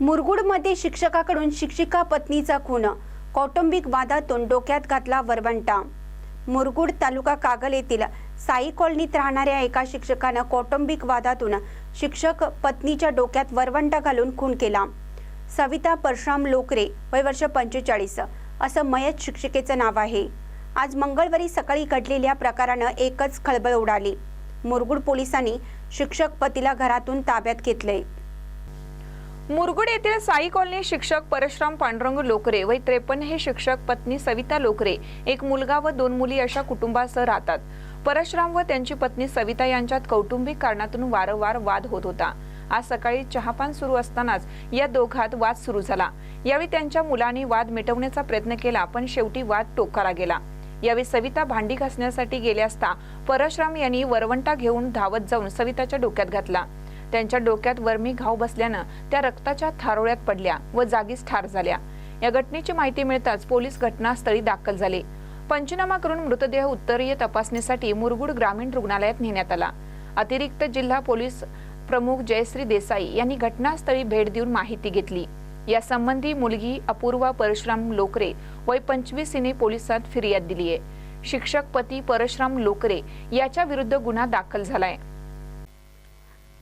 मुरगुडमध्ये शिक्षकाकडून शिक्षिका पत्नीचा खून. कौटुंबिक वादातून डोक्यात घातला वरवंटा. मुरगुड तालुका कागल येथील साई कॉलनीत राहणाऱ्या एका शिक्षकानं कौटुंबिक वादातून शिक्षक पत्नीच्या डोक्यात वरवंटा घालून खून केला. सविता परशुराम लोकरे वय वर्ष पंचेचाळीस. असं मयत शिक्षिकेचं नाव आहे. आज मंगळवारी सकाळी घडलेल्या प्रकारानं एकच खळबळ उडाली. मुरगुड पोलिसांनी शिक्षक पतीला घरातून ताब्यात घेतले मुरगुड येथील साई कॉलनी शिक्षक परशुराम पांडुरंग लोकरे व त्रेपन्न हे शिक्षक पत्नी सविता लोकरे एक मुलगा व दोन मुली अशा कुटुंबासह राहतात. परशुराम व त्यांची पत्नी सविता यांच्यात कौटुंबिक कारणातून वारंवार वाद होत होता. आज सकाळी चहापान सुरू असतानाच या दोघात वाद सुरू झाला. यावेळी त्यांच्या मुलांनी वाद मिटवण्याचा प्रयत्न केला पण शेवटी वाद टोकारा गेला. यावेळी सविता भांडी घासण्यासाठी गेले असता परशुराम यांनी वरवंटा घेऊन धावत जाऊन सविताच्या डोक्यात घातला. त्यांच्या डोक्यात वर्मी घाव बसल्यानं त्या रक्ताच्या थारोळ्यात पडल्या व जागीच ठार झाल्या. या घटनेची माहिती मिळताच पोलीस घटनास्थळी दाखल झाले. पंचनामा करून मृतदेह उत्तरीय तपासणीसाठी मुरगुड ग्रामीण रुग्णालयात नेण्यात आला. अतिरिक्त जिल्हा पोलीस प्रमुख जयश्री देसाई यांनी घटनास्थळी भेट देऊन माहिती घेतली. यासंबंधी मुलगी अपूर्वा परशुराम लोकरे वय पंचवीस हिने पोलिसात फिर्याद दिली आहे शिक्षक पती परशुराम लोकरे याच्या विरुद्ध गुन्हा दाखल झालाय.